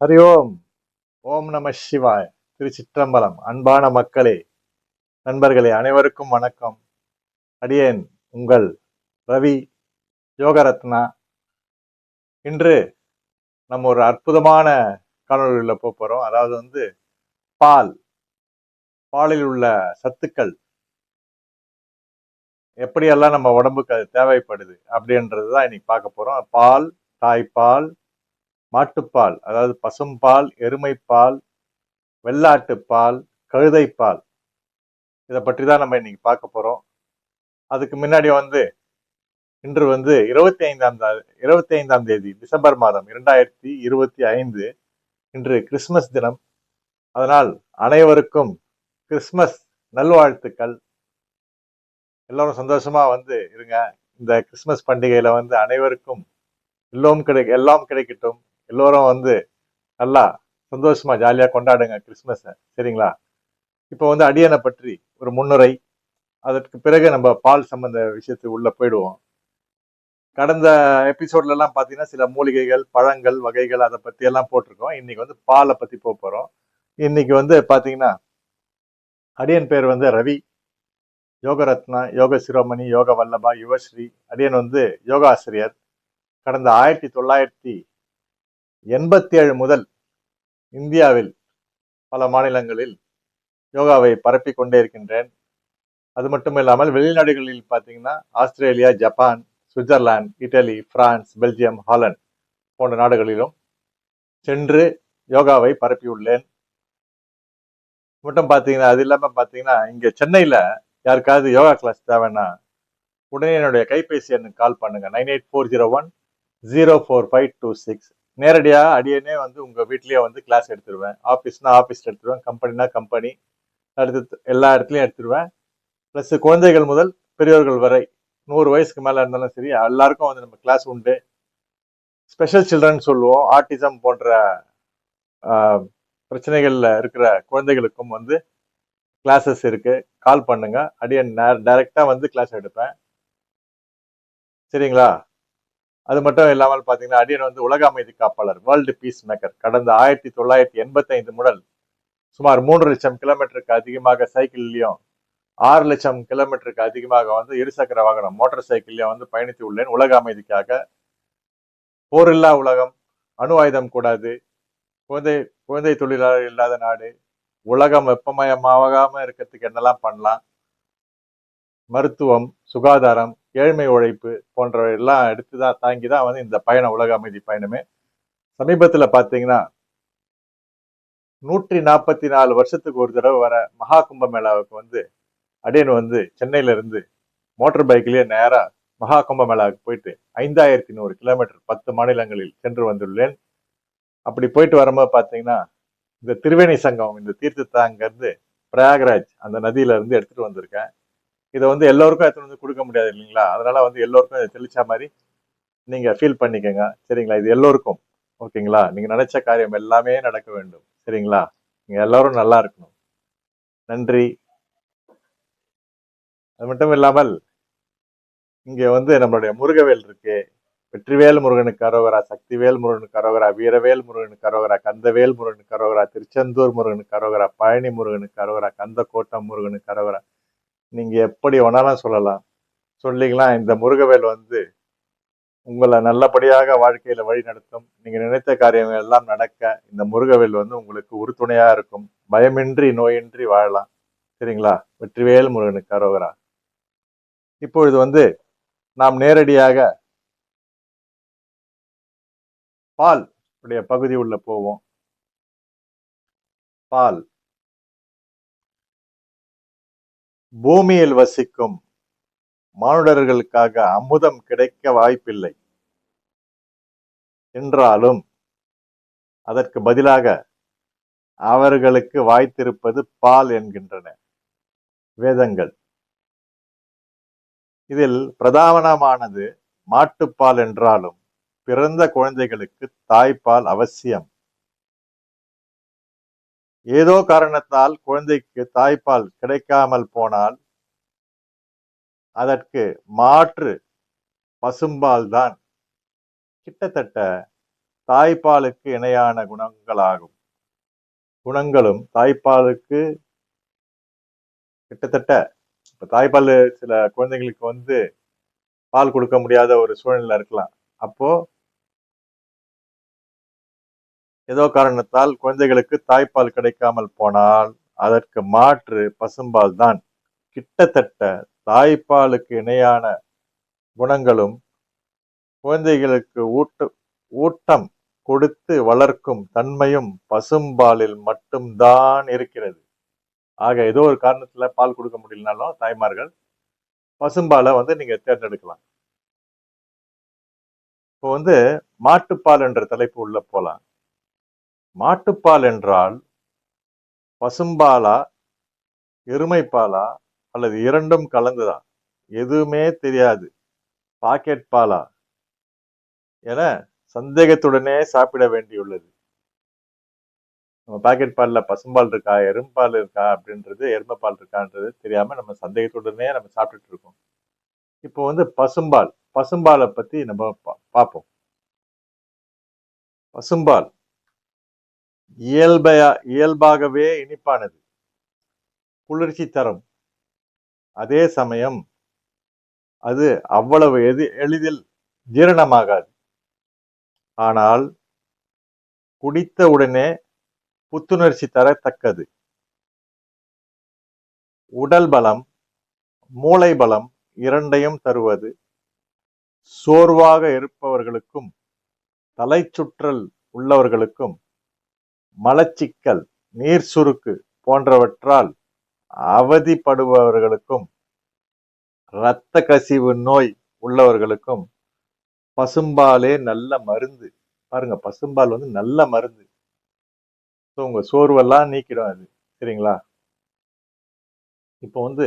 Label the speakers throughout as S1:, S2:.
S1: ஹரி ஓம் ஓம் நம சிவாய் திருச்சிற்றம்பலம். அன்பான மக்களே நண்பர்களே அனைவருக்கும் வணக்கம். அடியேன் உங்கள் ரவி யோகரத்னா. இன்று நம்ம ஒரு அற்புதமான காணொலியில் போக போகிறோம் அதாவது வந்து பால் பாலில் உள்ள சத்துக்கள். எப்படியெல்லாம் நம்ம உடம்புக்கு அது தேவைப்படுது அப்படின்றது தான் இன்னைக்கு பார்க்க போகிறோம் பால் தாய்ப்பால் மாட்டுப்பால் அதாவது பசும்பால் எருமைப்பால் வெள்ளாட்டுப்பால் கழுதைப்பால். இதை பற்றி தான் நம்ம இன்னைக்கு பார்க்க போகிறோம் அதுக்கு முன்னாடி வந்து இன்று வந்து இருபத்தி ஐந்தாம் இருபத்தி ஐந்தாம் தேதி டிசம்பர் மாதம் இரண்டாயிரத்தி இருபத்தி ஐந்து இன்று கிறிஸ்மஸ் தினம். அதனால் அனைவருக்கும் கிறிஸ்மஸ் நல்வாழ்த்துக்கள். எல்லோரும் சந்தோஷமா வந்து இருங்க. இந்த கிறிஸ்மஸ் பண்டிகையில வந்து அனைவருக்கும் எல்லோரும் கிடை எல்லாம் கிடைக்கட்டும். எல்லோரும் வந்து நல்லா சந்தோஷமா ஜாலியாக கொண்டாடுங்க கிறிஸ்மஸை சரிங்களா? இப்போ வந்து அடியனை பற்றி ஒரு முன்னுரை. அதற்கு பிறகு நம்ம பால் சம்பந்த விஷயத்துக்கு உள்ள போயிடுவோம். கடந்த எபிசோட்லலாம் பார்த்தீங்கன்னா சில மூலிகைகள் பழங்கள் வகைகள் அதை பற்றியெல்லாம் எல்லாம் போட்டிருக்கோம். இன்னைக்கு வந்து பாலை பற்றி போக போகிறோம் இன்னைக்கு வந்து பார்த்தீங்கன்னா அடியன் பேர் வந்து ரவி யோகரத்னா யோக சிரோமணி யோக வல்லபா யுவஸ்ரீ அடியன் வந்து யோகா ஆசிரியர் கடந்த ஆயிரத்தி தொள்ளாயிரத்தி எண்பத்தி ஏழு முதல் இந்தியாவில் பல மாநிலங்களில் யோகாவை பரப்பி கொண்டே இருக்கின்றேன். அது மட்டும் இல்லாமல் வெளிநாடுகளில் பார்த்தீங்கன்னா Australia Japan Switzerland Italy France Belgium Holland போன்ற நாடுகளிலும் சென்று யோகாவை பரப்பியுள்ளேன். மட்டும் பார்த்தீங்கன்னா அது இல்லாமல் பார்த்தீங்கன்னா இங்கே சென்னையில் யாருக்காவது யோகா கிளாஸ் தேவைன்னா உடனே என்னுடைய கைபேசி எண்ணுக்கு கால் பண்ணுங்கள் nine eight four zero one zero four five two six நேரடியாக அடியனே வந்து உங்கள் வீட்லேயே வந்து கிளாஸ் எடுத்துருவேன். ஆஃபீஸ்னால் ஆஃபீஸ் எடுத்துருவேன். கம்பெனினா கம்பெனி எடுத்து எல்லா இடத்துலையும் எடுத்துருவேன். ப்ளஸ் குழந்தைகள் முதல் பெரியவர்கள் வரை. நூறு வயசுக்கு மேலே இருந்தாலும் சரி எல்லாருக்கும் வந்து நம்ம கிளாஸ் உண்டு. ஸ்பெஷல் சில்ட்ரன் சொல்லுவோம். ஆர்டிசம் போன்ற பிரச்சனைகளில் இருக்கிற குழந்தைகளுக்கும் வந்து கிளாஸஸ் இருக்குது கால் பண்ணுங்கள் அடியன் டைரெக்டாக வந்து கிளாஸ் எடுப்பேன். சரிங்களா? அது மட்டும் இல்லாமல் பார்த்தீங்கன்னா அடியன் வந்து உலக அமைதி காப்பாளர் வேர்ல்டு பீஸ் மேக்கர் கடந்த ஆயிரத்தி தொள்ளாயிரத்தி எண்பத்தைந்து முதல் சுமார் மூன்று லட்சம் கிலோமீட்டருக்கு அதிகமாக சைக்கிள்லையும் ஆறு லட்சம் கிலோமீட்டருக்கு அதிகமாக வந்து இருசக்கர வாகனம் மோட்டார் சைக்கிள்லையும் வந்து பயணித்து உள்ளேன். உலக அமைதிக்காக போரில்லா உலகம் அணு ஆயுதம் கூடாது குழந்தை குழந்தை தொழிலாளர் இல்லாத நாடு உலகம் வெப்பமயமாகாம இருக்கிறதுக்கு என்னெல்லாம் பண்ணலாம்? மருத்துவம் சுகாதாரம் ஏழ்மை உழைப்பு போன்றவை எல்லாம் எடுத்துதான் தாங்கி தான் வந்து இந்த பயணம் உலக அமைதி பயணமே. சமீபத்துல பாத்தீங்கன்னா நூற்றி நாற்பத்தி நாலு வருஷத்துக்கு ஒரு தடவை வர மகா கும்ப மேளாவுக்கு வந்து அடியன் வந்து சென்னையில இருந்து மோட்டார் பைக்லயே நேரா மகா கும்ப மேளாவுக்கு போயிட்டு ஐந்தாயிரத்தி நூறு கிலோமீட்டர் பத்து மாநிலங்களில் சென்று வந்துள்ளேன். அப்படி போயிட்டு வரும்போது பார்த்தீங்கன்னா இந்த திருவேணி சங்கம் இந்த தீர்த்தத்தை அங்கேருந்து பிரயாகராஜ் அந்த நதியில இருந்து எடுத்துட்டு வந்திருக்கேன். இதை வந்து எல்லோருக்கும் எடுத்துகிட்டு வந்து கொடுக்க முடியாது இல்லைங்களா? அதனால வந்து எல்லோருக்கும் இதை தெளிச்சா மாதிரி நீங்கள் ஃபீல் பண்ணிக்கோங்க. சரிங்களா? இது எல்லோருக்கும். ஓகேங்களா? நீங்கள் நினச்ச காரியம் எல்லாமே நடக்க வேண்டும். சரிங்களா? நீங்கள் எல்லோரும் நல்லா இருக்கணும். நன்றி. அது மட்டும் இல்லாமல் இங்கே வந்து நம்மளுடைய முருகவேல் இருக்கு. வெற்றிவேல் முருகனுக்கு அரோகரா சக்திவேல் முருகனுக்கு அரோகரா வீரவேல் முருகனுக்கு அரோகரா கந்தவேல் முருகனுக்கு அரோகரா திருச்செந்தூர் முருகனுக்கு அரோகரா பழனி முருகனுக்கு அரோகரா கந்த கோட்டம் முருகனுக்கு அரோகரா. நீங்க எப்படி வேணாலும் சொல்லலாம். சொல்லிக்கலாம். இந்த முருகவேல் வந்து உங்களை நல்லபடியாக வாழ்க்கையில வழி நடத்தும். நீங்க நினைத்த காரியங்கள் எல்லாம் நடக்க இந்த முருகவேல் வந்து உங்களுக்கு உறுதுணையா இருக்கும். பயமின்றி நோயின்றி வாழலாம். சரிங்களா? வெற்றிவேல் முருகனுக்கு அரோகரா. இப்பொழுது வந்து நாம் நேரடியாக பால் உடைய பகுதி உள்ள போவோம். பால். பூமியில் வசிக்கும் மானுடர்களுக்காக அமுதம் கிடைக்க வாய்ப்பில்லை. என்றாலும் அதற்கு பதிலாக அவர்களுக்கு வாய்த்திருப்பது பால் என்கின்றன. வேதங்கள். இதில் பிரதானமானது மாட்டுப்பால் என்றாலும் பிறந்த குழந்தைகளுக்கு தாய்ப்பால் அவசியம். ஏதோ காரணத்தால் குழந்தைக்கு தாய்ப்பால் கிடைக்காமல் போனால் அதற்கு மாற்று பசும்பால் தான். கிட்டத்தட்ட தாய்ப்பாலுக்கு இணையான குணங்களாகும். குணங்களும் தாய்ப்பாலுக்கு கிட்டத்தட்ட இப்போ தாய்ப்பால் சில குழந்தைங்களுக்கு வந்து பால் கொடுக்க முடியாத ஒரு சூழ்நிலை இருக்கலாம். அப்போது ஏதோ காரணத்தால் குழந்தைகளுக்கு தாய்ப்பால் கிடைக்காமல் போனால் அதற்கு மாற்று பசும்பால் தான். கிட்டத்தட்ட தாய்ப்பாலுக்கு இணையான குணங்களும் குழந்தைகளுக்கு ஊட்ட ஊட்டம் கொடுத்து வளர்க்கும் தன்மையும் பசும்பாலில் மட்டும்தான் இருக்கிறது. ஆக ஏதோ ஒரு காரணத்துல பால் கொடுக்க முடியலனாலும் தாய்மார்கள் பசும்பாலை வந்து நீங்க தேர்ந்தெடுக்கலாம். இப்போ வந்து மாட்டுப்பால் என்ற தலைப்பு உள்ள போலாம். மாட்டுப்பால் என்றால் பசும்பாலா எருமைப்பாலா அல்லது இரண்டும் கலந்துதா எதுவுமே தெரியாது. பாக்கெட் பாலா என சந்தேகத்துடனே சாப்பிட வேண்டியுள்ளது. நம்ம பாக்கெட் பால்ல பசும்பால் இருக்கா எரும்பால் இருக்கா அப்படின்றது எருமைப்பால் இருக்கான்றது தெரியாம நம்ம சந்தேகத்துடனே நம்ம சாப்பிட்டுட்டு இருக்கோம். இப்போ வந்து பசும்பால் பசும்பாலை பற்றி நம்ம பா- பார்ப்போம். பசும்பால் இயல்பையா இயல்பாகவே இனிப்பானது. குளிர்ச்சி தரும். அதே சமயம் அது அவ்வளவு எது எளிதில் ஜீரணமாகாது. ஆனால் குடித்த உடனே புத்துணர்ச்சி தரத்தக்கது. உடல் பலம் மூளை பலம் இரண்டையும் தருவது சோர்வாக இருப்பவர்களுக்கும் தலைச்சுற்றல் உள்ளவர்களுக்கும் மலச்சிக்கல் நீர் சுருக்கு போன்றவற்றால் அவதிப்படுபவர்களுக்கும் இரத்த கசிவு நோய் உள்ளவர்களுக்கும் பசும்பாலே நல்ல மருந்து. பாருங்க பசும்பால் வந்து நல்ல மருந்து. ஸோ உங்க சோர்வெல்லாம் நீக்கிடும் அது. சரிங்களா? இப்போ வந்து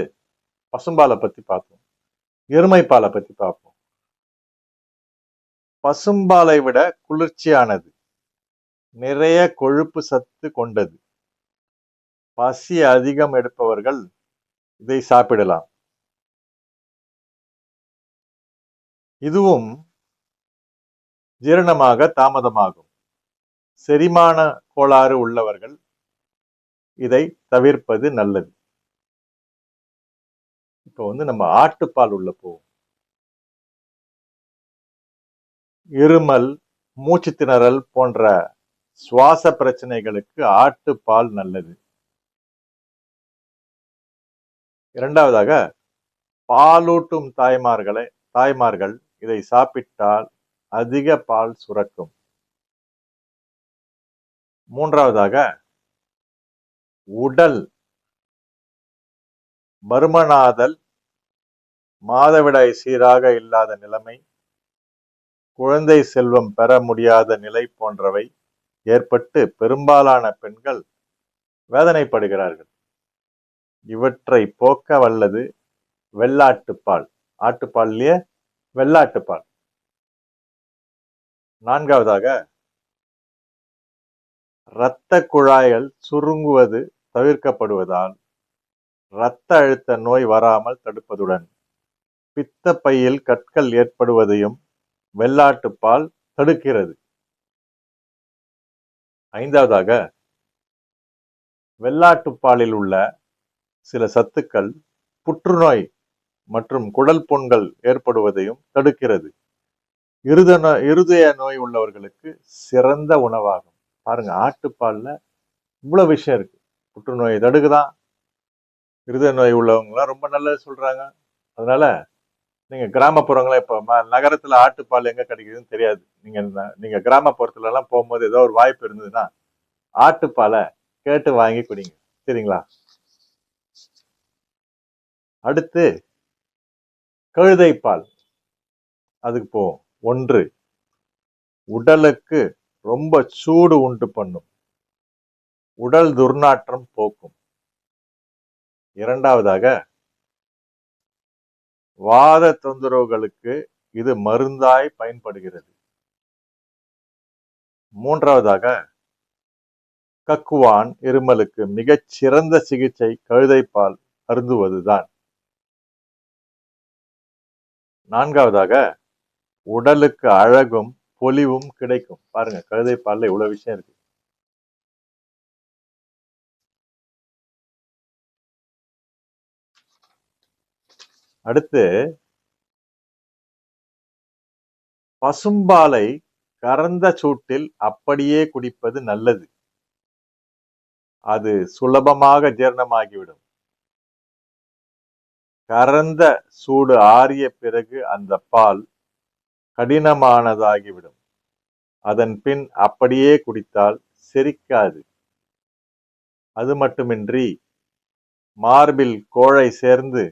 S1: பசும்பாலை பத்தி பார்ப்போம். எருமைப்பாலை பத்தி பார்ப்போம். பசும்பாலை விட குளிர்ச்சியானது. நிறைய கொழுப்பு சத்து கொண்டது. பசி அதிகம் எடுப்பவர்கள் இதை சாப்பிடலாம். இதுவும் ஜீரணமாக தாமதமாகும். செரிமான கோளாறு உள்ளவர்கள் இதை தவிர்ப்பது நல்லது. இப்போ வந்து நம்ம ஆட்டுப்பால் உள்ள போவோம். இருமல் மூச்சு திணறல் போன்ற சுவாச பிரச்சனைகளுக்கு ஆட்டுப்பால் நல்லது. இரண்டாவதாக பாலூட்டும் தாய்மார்களை தாய்மார்கள் இதை சாப்பிட்டால் அதிக பால் சுரக்கும். மூன்றாவதாக உடல் பருமனாதல் மாதவிடாய் சீராக இல்லாத நிலைமை குழந்தை செல்வம் பெற முடியாத நிலை போன்றவை ஏற்பட்டு பெரும்பாலான பெண்கள் வேதனைப்படுகிறார்கள். இவற்றை போக்க வல்லது வெள்ளாட்டுப்பால். ஆட்டுப்பால்லையே வெள்ளாட்டுப்பால். நான்காவதாக இரத்த குழாய்கள் சுருங்குவது தவிர்க்கப்படுவதால் இரத்த அழுத்த நோய் வராமல் தடுப்பதுடன் பித்த பையில் கற்கள் ஏற்படுவதையும் வெள்ளாட்டுப்பால் தடுக்கிறது. ஐந்தாவதாக வெள்ளாட்டுப்பாலில் உள்ள சில சத்துக்கள் புற்றுநோய் மற்றும் குடல் புண்கள் ஏற்படுவதையும் தடுக்கிறது. இருத நோய் இருதய நோய் உள்ளவர்களுக்கு சிறந்த உணவாகும். பாருங்க ஆட்டுப்பாலில் இவ்வளவு விஷயம் இருக்கு. புற்றுநோயை தடுக்குதான். இருதய நோய் உள்ளவங்களாம் ரொம்ப நல்லது சொல்றாங்க. அதனால நீங்க கிராமப்புறங்கள இப்ப நகரத்துல ஆட்டுப்பால் எங்க கிடைக்குதுன்னு தெரியாது. நீங்க நீங்க கிராமப்புறத்துல எல்லாம் போகும்போது ஏதோ ஒரு வாய்ப்பு இருந்ததுன்னா ஆட்டுப்பாலை கேட்டு வாங்கி குடிங்க. சரிங்களா? அடுத்து கழுதைப்பால். அதுக்கு போவோம் ஒன்று உடலுக்கு ரொம்ப சூடு உண்டு பண்ணும். உடல் துர்நாற்றம் போக்கும். இரண்டாவதாக வாத தொந்தரவுகளுக்கு இது மருந்தாய் பயன்படுகிறது. மூன்றாவதாக கக்குவான் இருமலுக்கு மிகச் சிறந்த சிகிச்சை கழுதைப்பால் அருந்துவதுதான். நான்காவதாக உடலுக்கு அழகும் பொலிவும் கிடைக்கும். பாருங்க கழுதை இவ்வளவு விஷயம் இருக்கு. அடுத்து பசும்பாலை கறந்த சூட்டில் அப்படியே குடிப்பது நல்லது. அது சுலபமாக ஜீரணமாகிவிடும். கறந்த சூடு ஆறிய பிறகு அந்த பால் கடினமானதாகிவிடும். அதன் பின் அப்படியே குடித்தால் செரிக்காது. அது மட்டுமின்றி மார்பில் கோழை சேர்ந்து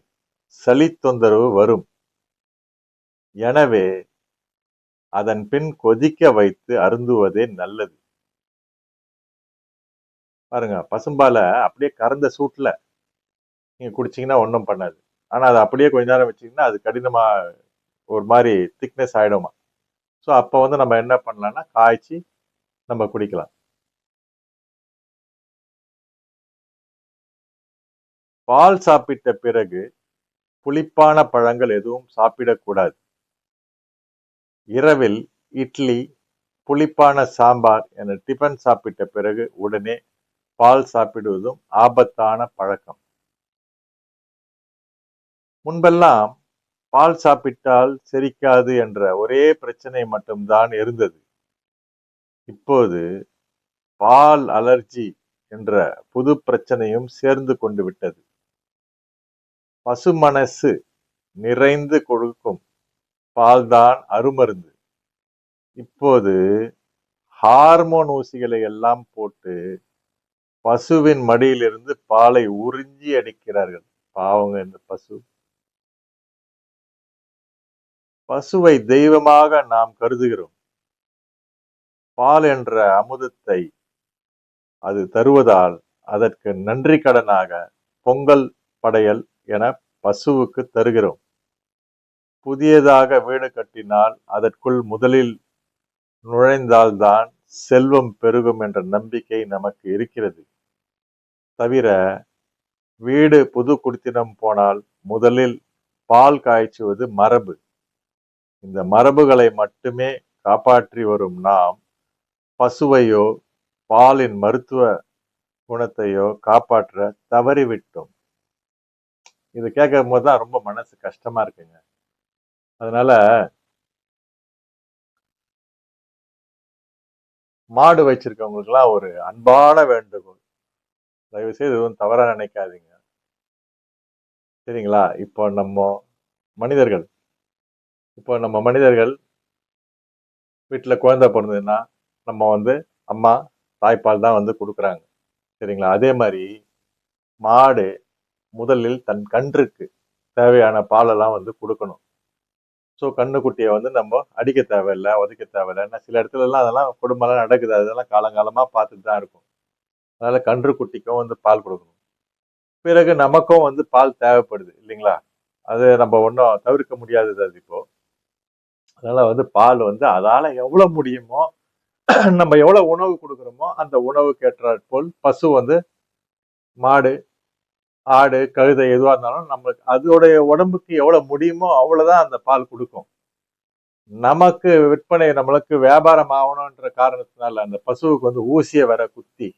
S1: சளி தொந்தரவு வரும். எனவே அதன் பின் கொதிக்க வைத்து அருந்துவதே நல்லது. பாருங்க பசும்பால அப்படியே கறந்த சூட்டில் நீங்க குடிச்சிங்கன்னா ஒன்றும் பண்ணாது. ஆனால் அதை அப்படியே கொஞ்ச நேரம் வச்சீங்கன்னா அது கடினமாக ஒரு மாதிரி திக்னஸ் ஆகிடுமா ஸோ அப்போ வந்து நம்ம என்ன பண்ணலாம்னா காய்ச்சி நம்ம குடிக்கலாம். பால் சாப்பிட்ட பிறகு புளிப்பான பழங்கள் எதுவும் சாப்பிடக்கூடாது. இரவில் இட்லி புளிப்பான சாம்பார் என டிஃபன் சாப்பிட்ட பிறகு உடனே பால் சாப்பிடுவதும் ஆபத்தான பழக்கம். முன்பெல்லாம் பால் சாப்பிட்டால் செரிக்காது என்ற ஒரே பிரச்சனை மட்டும்தான் இருந்தது. இப்போது பால் அலர்ஜி என்ற புது பிரச்சனையும் சேர்ந்து கொண்டு விட்டது. பசுமனசு நிறைந்து கொடுக்கும். பால்தான் அருமருந்து. இப்போது ஹார்மோன் ஊசிகளை எல்லாம் போட்டு பசுவின் மடியிலிருந்து பாலை உறிஞ்சி அடிக்கிறார்கள். பாவங்க இந்த பசு. பசுவை தெய்வமாக நாம் கருதுகிறோம். பால் என்ற அமுதத்தை அது தருவதால் அதற்கு நன்றி கடனாக பொங்கல் படையல் என பசுவுக்கு தருகிறோம். புதியதாக வீடு கட்டினால் அதற்குள் முதலில் நுழைந்தால்தான் செல்வம் பெருகும் என்ற நம்பிக்கை நமக்கு இருக்கிறது. தவிர வீடு புது குடித்தினம் போனால் முதலில் பால் காய்ச்சுவது மரபு. இந்த மரபுகளை மட்டுமே காப்பாற்றி வரும் நாம் பசுவையோ பாலின் மருத்துவ குணத்தையோ காப்பாற்ற தவறிவிட்டோம். இது கேட்கும் போது தான் ரொம்ப மனசு கஷ்டமா இருக்குங்க. அதனால மாடு வச்சிருக்கவங்களுக்குலாம் ஒரு அன்பான வேண்டுகோள். தயவு செய்து எதுவும் தவறா நினைக்காதீங்க. சரிங்களா? இப்போ நம்ம மனிதர்கள் இப்போ நம்ம மனிதர்கள் வீட்டில் குழந்தை பிறந்ததுன்னா நம்ம வந்து அம்மா தாய்ப்பால் தான் வந்து கொடுக்குறாங்க. சரிங்களா? அதே மாதிரி மாடு முதலில் தன் கன்றுக்கு தேவையான பாலெல்லாம் வந்து கொடுக்கணும். ஸோ கண்ணுக்குட்டியை வந்து நம்ம அடிக்க தேவையில்லை உதைக்க தேவையில்லை. ஏன்னா சில இடத்துல எல்லாம் அதெல்லாம் குடும்பம்லாம் நடக்குது. அதெல்லாம் காலங்காலமாக பார்த்துட்டு தான் இருக்கும். அதனால கன்றுக்குட்டிக்கும் வந்து பால் கொடுக்கணும். பிறகு நமக்கும் வந்து பால் தேவைப்படுது இல்லைங்களா? அது நம்ம ஒன்றும் தவிர்க்க முடியாதது அது இப்போ. அதனால வந்து பால் வந்து அதால் எவ்வளோ முடியுமோ நம்ம எவ்வளோ உணவு கொடுக்குறோமோ அந்த உணவுக்கு ஏற்றாற்போல் பசு வந்து மாடு ஆடு கழுதை எதுவாக இருந்தாலும் நம்மளுக்கு அதோடைய உடம்புக்கு எவ்வளவு முடியுமோ அவ்வளவுதான் அந்த பால் கொடுக்கும். நமக்கு விற்பனை நம்மளுக்கு வியாபாரம் ஆகணுன்ற காரணத்தினால அந்த பசுவுக்கு வந்து ஊசியை வர குத்தி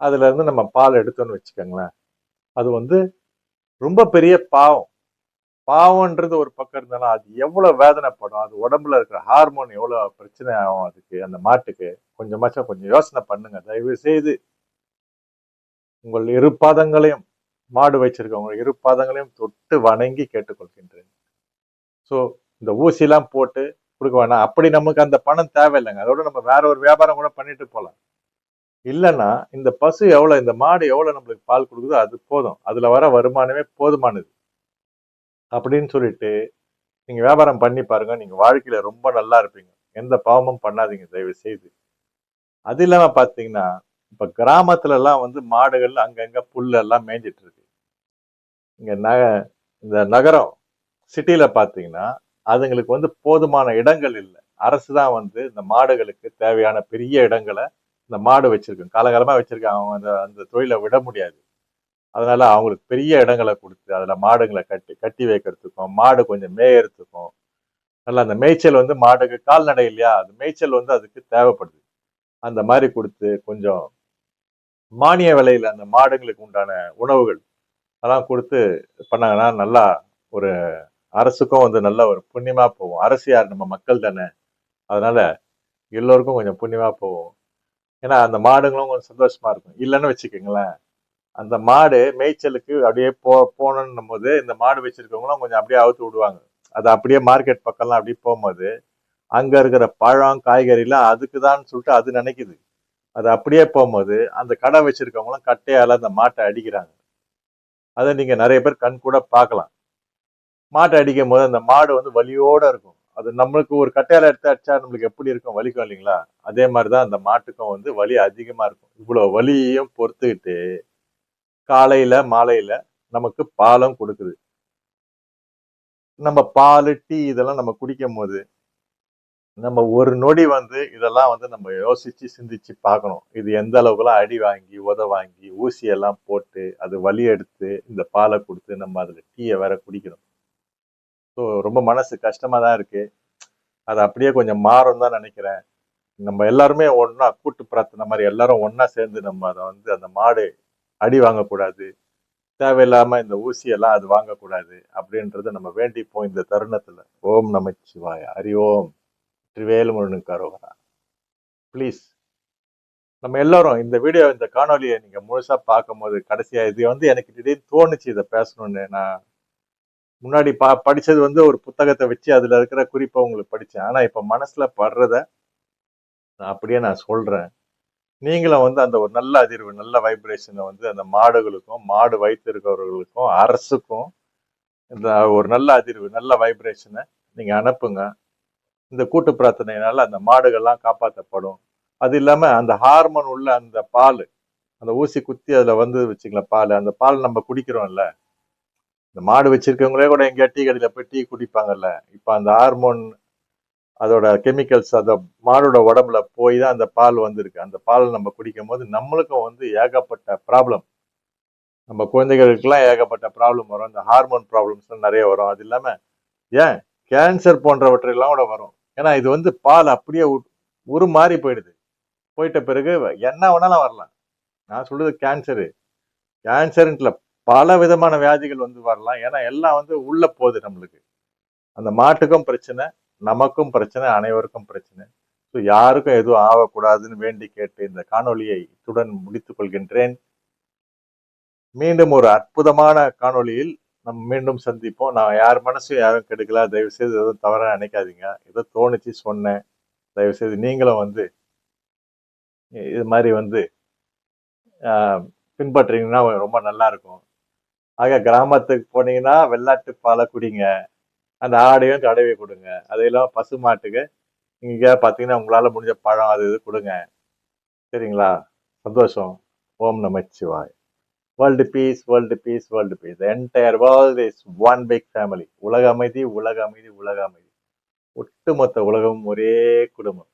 S1: அதுல இருந்து நம்ம பால் எடுத்தோம்னு வச்சுக்கோங்களேன். அது வந்து ரொம்ப பெரிய பாவம். பாவம்ன்றது ஒரு பக்கம் இருந்தாலும் அது எவ்வளவு வேதனைப்படும். அது உடம்புல இருக்கிற ஹார்மோன் எவ்வளவு பிரச்சனை ஆகும் அதுக்கு அந்த மாட்டுக்கு. கொஞ்சமாச்சும் கொஞ்சம் யோசனை பண்ணுங்க. தயவு செய்து உங்கள் இரு பாதங்களையும் மாடு வச்சிருக்கவங்க இரு பாதங்களையும் தொட்டு வணங்கி கேட்டுக்கொள்கின்றேன். ஸோ இந்த ஊசிலாம் போட்டு கொடுக்க வேணாம். அப்படி நமக்கு அந்த பணம் தேவையில்லைங்க. அதோட நம்ம வேற ஒரு வியாபாரம் கூட பண்ணிட்டு போகலாம். இல்லைன்னா இந்த பசு எவ்வளோ இந்த மாடு எவ்வளோ நம்மளுக்கு பால் கொடுக்குதோ அது போதும். அதில் வர வருமானமே போதுமானது. அப்படின்னு சொல்லிட்டு நீங்கள் வியாபாரம் பண்ணி பாருங்கள் நீங்கள் வாழ்க்கையில் ரொம்ப நல்லா இருப்பீங்க. எந்த பாவமும் பண்ணாதீங்க. தயவு செய்து அது இல்லாமல் பார்த்தீங்கன்னா இப்போ கிராமத்துலலாம் வந்து மாடுகள் அங்கங்கே புல்லெல்லாம் மேய்ஞ்சிட்டு இருக்கு. இங்கே ந இந்த நகரம் சிட்டியில் பார்த்தீங்கன்னா அதுங்களுக்கு வந்து போதுமான இடங்கள் இல்லை. அரசு தான் வந்து இந்த மாடுகளுக்கு தேவையான பெரிய இடங்களை இந்த மாடு வச்சிருக்கு. காலகாலமாக வச்சிருக்காங்க அவங்க அந்த அந்த தொழிலை விட முடியாது. அதனால அவங்களுக்கு பெரிய இடங்களை கொடுத்து அதில் மாடுங்களை கட்டி கட்டி வைக்கிறதுக்கும் மாடு கொஞ்சம் மேயறதுக்கும் நல்லா அந்த மேய்ச்சல் வந்து மாடுக்கு கால்நடை இல்லையா? அந்த மேய்ச்சல் வந்து அதுக்கு தேவைப்படுது. அந்த மாதிரி கொடுத்து கொஞ்சம் மானிய விலையில் அந்த மாடுங்களுக்கு உண்டான உணவுகள் அதெல்லாம் கொடுத்து பண்ணாங்கன்னா நல்லா ஒரு அரசுக்கும் வந்து நல்ல ஒரு புண்ணியமா போகும். அரசு யார் நம்ம மக்கள் தானே. அதனால எல்லோருக்கும் கொஞ்சம் புண்ணியமா போகும். ஏன்னா அந்த மாடுங்களும் கொஞ்சம் சந்தோஷமா இருக்கும். இல்லைன்னு வச்சுக்கோங்களேன். அந்த மாடு மேய்ச்சலுக்கு அப்படியே போ போகணுன்னும் போது இந்த மாடு வச்சிருக்கவங்களும் கொஞ்சம் அப்படியே அவுத்து விடுவாங்க. அது அப்படியே மார்க்கெட் பக்கம்லாம் அப்படியே போகும்போது அங்க இருக்கிற பழம் காய்கறிலாம் அதுக்கு தான் சொல்லிட்டு அது நினைக்குது. அது அப்படியே போகும்போது அந்த கடை வச்சிருக்கவங்களும் கட்டையால அந்த மாட்டை அடிக்கிறாங்க. அதை நீங்க நிறைய பேர் கண் கூட பார்க்கலாம். மாட்டை அடிக்கும் போது அந்த மாடு வந்து வலியோட இருக்கும். அது நம்மளுக்கு ஒரு கட்டையால் எடுத்து அடிச்சா நம்மளுக்கு எப்படி இருக்கும்? வலிக்கும் இல்லைங்களா? அதே மாதிரிதான் அந்த மாட்டுக்கும் வந்து வலி அதிகமா இருக்கும். இவ்வளவு வலியையும் பொறுத்துக்கிட்டு காலையில மாலையில நமக்கு பாலும் கொடுக்குது. நம்ம பால் டீ இதெல்லாம் நம்ம குடிக்கும் போது நம்ம ஒரு நொடி வந்து இதெல்லாம் வந்து நம்ம யோசிச்சு சிந்திச்சு பார்க்கணும். இது எந்த அளவுக்குலாம் அடி வாங்கி உத வாங்கி ஊசியெல்லாம் போட்டு அது வலி எடுத்து இந்த பாலை கொடுத்து நம்ம அதில் டீயை வேற குடிக்கணும். ஸோ ரொம்ப மனசு கஷ்டமாக தான் இருக்கு. அது அப்படியே கொஞ்சம் மாறும் தான் நினைக்கிறேன். நம்ம எல்லாருமே ஒன்றா கூட்டு பிரார்த்தனை மாதிரி எல்லாரும் ஒன்றா சேர்ந்து நம்ம அதை வந்து அந்த மாடு அடி வாங்கக்கூடாது. தேவையில்லாமல் இந்த ஊசியெல்லாம் அது வாங்கக்கூடாது அப்படின்றத நம்ம வேண்டிப்போம் இந்த தருணத்தில். ஓம் நமச்சிவாய. ஹரி ஓம். திருவேல் முருகனுக்கு அரோகரா. ப்ளீஸ் நம்ம எல்லாரும் இந்த வீடியோ இந்த காணொலியை நீங்கள் முழுசாக பார்க்கும்போது கடைசியாக இது வந்து எனக்கு திடீர்னு தோணுச்சு இதை பேசணும்னு. நான் முன்னாடி பா படித்தது வந்து ஒரு புத்தகத்தை வச்சு அதில் இருக்கிற குறிப்பை உங்களுக்கு படித்தேன் ஆனால் இப்போ மனசில் படுறத நான் அப்படியே நான் சொல்கிறேன் நீங்களும் வந்து அந்த ஒரு நல்ல அதிர்வு நல்ல வைப்ரேஷனை வந்து அந்த மாடுகளுக்கும் மாடு வைத்திருக்கிறவர்களுக்கும் அரசுக்கும் இந்த ஒரு நல்ல அதிர்வு நல்ல வைப்ரேஷனை நீங்கள் அனுப்புங்க. இந்த கூட்டு பிரார்த்தனையினால அந்த மாடுகள்லாம் காப்பாற்றப்படும் அது இல்லாமல் அந்த ஹார்மோன் உள்ள அந்த பால் அந்த ஊசி குத்தி அதில் வந்து வச்சுங்களேன் பால் அந்த பால் நம்ம குடிக்கிறோம்ல. இந்த மாடு வச்சிருக்கவங்களே கூட எங்கேயா டீ கடையில் போய் டீ குடிப்பாங்கல்ல. இப்போ அந்த ஹார்மோன் அதோட கெமிக்கல்ஸ் அந்த மாடோட உடம்புல போய் தான் அந்த பால் வந்திருக்கு. அந்த பால் நம்ம குடிக்கும் போது நம்மளுக்கும் வந்து ஏகப்பட்ட ப்ராப்ளம் நம்ம குழந்தைகளுக்கெல்லாம் ஏகப்பட்ட ப்ராப்ளம் வரும். இந்த ஹார்மோன் ப்ராப்ளம்ஸ்லாம் நிறைய வரும். அது இல்லாமல் ஏன்? கேன்சர் போன்றவற்றெல்லாம் கூட வரும். ஏன்னா இது வந்து பால் அப்படியே உ- உரு மாறி போயிடுது. போயிட்ட பிறகு என்ன வேணாலும் வரலாம். நான் சொல்றது கேன்சரு. கேன்சர்ன்ட்ல பல விதமான வியாதிகள் வந்து வரலாம். ஏன்னா எல்லாம் வந்து உள்ள போகுது நம்மளுக்கு. அந்த மாட்டுக்கும் பிரச்சனை நமக்கும் பிரச்சனை அனைவருக்கும் பிரச்சனை. ஸோ யாருக்கும் எதுவும் ஆகக்கூடாதுன்னு வேண்டி கேட்டு இந்த காணொலியை இத்துடன் முடித்துக் கொள்கின்றேன். மீண்டும் ஒரு அற்புதமான காணொளியில் நம்ம மீண்டும் சந்திப்போம். நான் யார் மனசும் யாரும் கெடுக்கல. தயவு செய்து எதுவும் தவறா நினைக்காதீங்க. ஏதோ தோணுச்சு சொன்னேன். தயவுசெய்து நீங்களும் வந்து இது மாதிரி வந்து பின்பற்றீங்கன்னா ரொம்ப நல்லா இருக்கும். ஆக கிராமத்துக்கு போனீங்கன்னா வெள்ளாட்டு பாலை குடிங்க. அந்த ஆடையும் தடவி கொடுங்க. அதையெல்லாம் பசு மாட்டுக்கு இங்கே பார்த்தீங்கன்னா உங்களால் முடிஞ்ச பழம் அது இது கொடுங்க. சரிங்களா? சந்தோஷம். ஓம் நமச்சிவாய். World peace world peace world peace entire world is one big family உலக அமைதி உலக அமைதி உலக அமைதி. ஒட்டுமொத்த உலகம் ஒரே குடும்பம்.